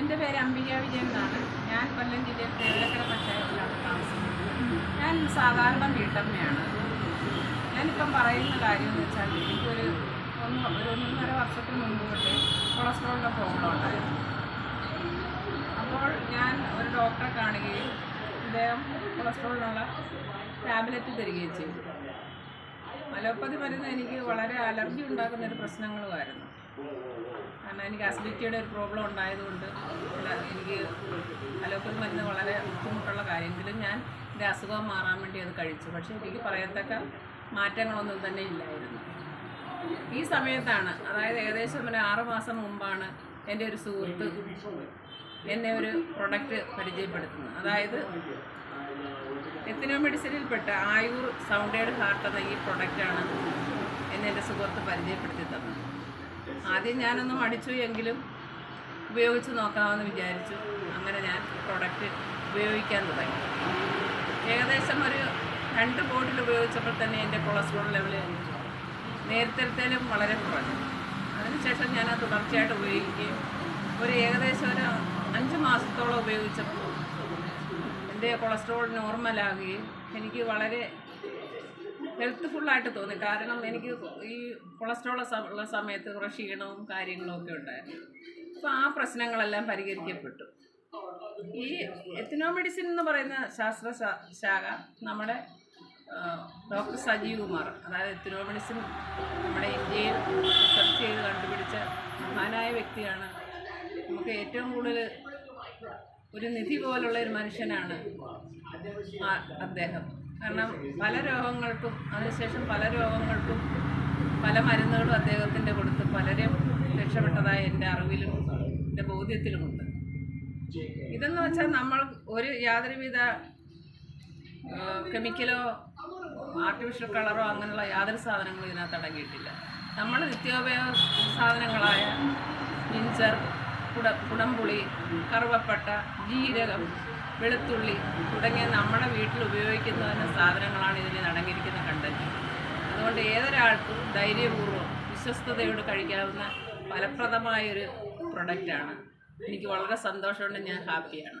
എന്റെ പേര് അംബിക വിജയൻ എന്നാണ്. ഞാൻ കൊല്ലം ജില്ലയിൽ തേവലക്കര പഞ്ചായത്തിലാണ് താമസിക്കുന്നത്. ഞാൻ സാധാരണ വീട്ടമ്മയാണ്. ഞാനിപ്പം പറയുന്ന കാര്യം എന്ന് വെച്ചാൽ എനിക്കൊരു ഒന്ന് ഒരു ഒന്നര വർഷത്തിന് മുമ്പ് തൊട്ട് കൊളസ്ട്രോളിന്റെ പ്രോബ്ലം ഉണ്ടായിരുന്നു. അപ്പോൾ ഞാൻ ഒരു ഡോക്ടറെ കാണുകയും അദ്ദേഹം കൊളസ്ട്രോളിനുള്ള ടാബ്ലറ്റ് തരികയും ചെയ്തു. അലോപ്പതി മരുന്ന് എനിക്ക് വളരെ അലർജി ഉണ്ടാക്കുന്ന ഒരു പ്രശ്നങ്ങളുമായിരുന്നു. കാരണം എനിക്ക് അസിഡിറ്റിയുടെ ഒരു പ്രോബ്ലം ഉണ്ടായതുകൊണ്ട് എനിക്ക് അലോപ്പതി മരുന്ന് വളരെ ബുദ്ധിമുട്ടുള്ള കാര്യമെങ്കിലും ഞാൻ എന്റെ അസുഖം മാറാൻ വേണ്ടി അത് കഴിച്ചു. പക്ഷേ എനിക്ക് പറയത്തക്ക മാറ്റങ്ങളൊന്നും തന്നെ ഇല്ലായിരുന്നു. ഈ സമയത്താണ് അതായത് ഏകദേശം ഒരു ആറ് മാസം മുമ്പാണ് എന്റെ ഒരു സുഹൃത്ത് എന്നെ ഒരു പ്രൊഡക്റ്റ് പരിചയപ്പെടുത്തുന്നത്. അതായത് എത്തിനോ മെഡിസിനിൽപ്പെട്ട ആയൂർ സൗണ്ടേഡ് ഹാർട്ട് എന്ന ഈ പ്രൊഡക്റ്റാണ് എന്നെ എന്റെ സുഹൃത്ത് പരിചയപ്പെടുത്തി തന്നത്. ആദ്യം ഞാനൊന്ന് മടിച്ചു എങ്കിലും ഉപയോഗിച്ച് നോക്കാമെന്ന് വിചാരിച്ചു. അങ്ങനെ ഞാൻ പ്രൊഡക്റ്റ് ഉപയോഗിക്കാൻ തുടങ്ങി. ഏകദേശം ഒരു രണ്ട് ബോട്ടിൽ ഉപയോഗിച്ചപ്പോൾ തന്നെ എന്റെ കൊളസ്ട്രോൾ ലെവൽ നേരത്തേലും വളരെ കുറഞ്ഞു. അതിനുശേഷം ഞാൻ അത് തുടർച്ചയായിട്ട് ഉപയോഗിക്കുകയും ഒരു ഏകദേശം ഒരു അഞ്ച് മാസത്തോളം ഉപയോഗിച്ചപ്പോൾ എന്റെ കൊളസ്ട്രോൾ നോർമലാകുകയും എനിക്ക് വളരെ ഹെൽത്ത്ഫുള്ളായിട്ട് തോന്നി. കാരണം എനിക്ക് ഈ കൊളസ്ട്രോൾ ഉള്ള സമയത്ത് കുറേ ക്ഷീണവും കാര്യങ്ങളും ഒക്കെ ഉണ്ടായിരുന്നു. അപ്പോൾ ആ പ്രശ്നങ്ങളെല്ലാം പരിഹരിക്കപ്പെട്ടു. ഈ എത്തിനോ മെഡിസിൻ എന്ന് പറയുന്ന ശാസ്ത്ര ശാഖ നമ്മുടെ ഡോക്ടർ സജീവ് കുമാർ അതായത് എത്തിനോ മെഡിസിൻ നമ്മുടെ ഇന്ത്യയിൽ റിസർച്ച് ചെയ്ത് കണ്ടുപിടിച്ച മഹാനായ വ്യക്തിയാണ്. നമുക്ക് ഏറ്റവും കൂടുതൽ ഒരു നിധി പോലുള്ള ഒരു മനുഷ്യനാണ് അദ്ദേഹം. കാരണം പല രോഗങ്ങൾക്കും അതിനുശേഷം പല രോഗങ്ങൾക്കും പല മരുന്നുകളും അദ്ദേഹത്തിന്റെ കൊടുത്ത് പലരും രക്ഷപ്പെട്ടതായി എന്റെ അറിവിലും എന്റെ ബോധ്യത്തിലുമുണ്ട്. ഇതെന്ന് വെച്ചാൽ നമ്മൾ ഒരു യാതൊരുവിധ കെമിക്കലോ ആർട്ടിഫിഷ്യൽ കളറോ അങ്ങനെയുള്ള യാതൊരു സാധനങ്ങളും ഇതിനകത്ത് അടങ്ങിയിട്ടില്ല. നമ്മൾ നിത്യോപയോഗ സാധനങ്ങളായ ജിഞ്ചർ കുട കുടംപുളി കറുവപ്പട്ട ജീരകം വെളുത്തുള്ളി തുടങ്ങിയ നമ്മുടെ വീട്ടിൽ ഉപയോഗിക്കുന്ന തന്നെ സാധനങ്ങളാണ് ഇതിൽ അടങ്ങിയിരിക്കുന്ന കണ്ടന്റ് അതുകൊണ്ട് ഏതൊരാൾക്കും ധൈര്യപൂർവം വിശ്വസ്തയോട് കഴിക്കാവുന്ന ഫലപ്രദമായൊരു പ്രൊഡക്റ്റാണ് എനിക്ക് വളരെ സന്തോഷമുണ്ട് ഞാൻ ഹാപ്പിയാണ്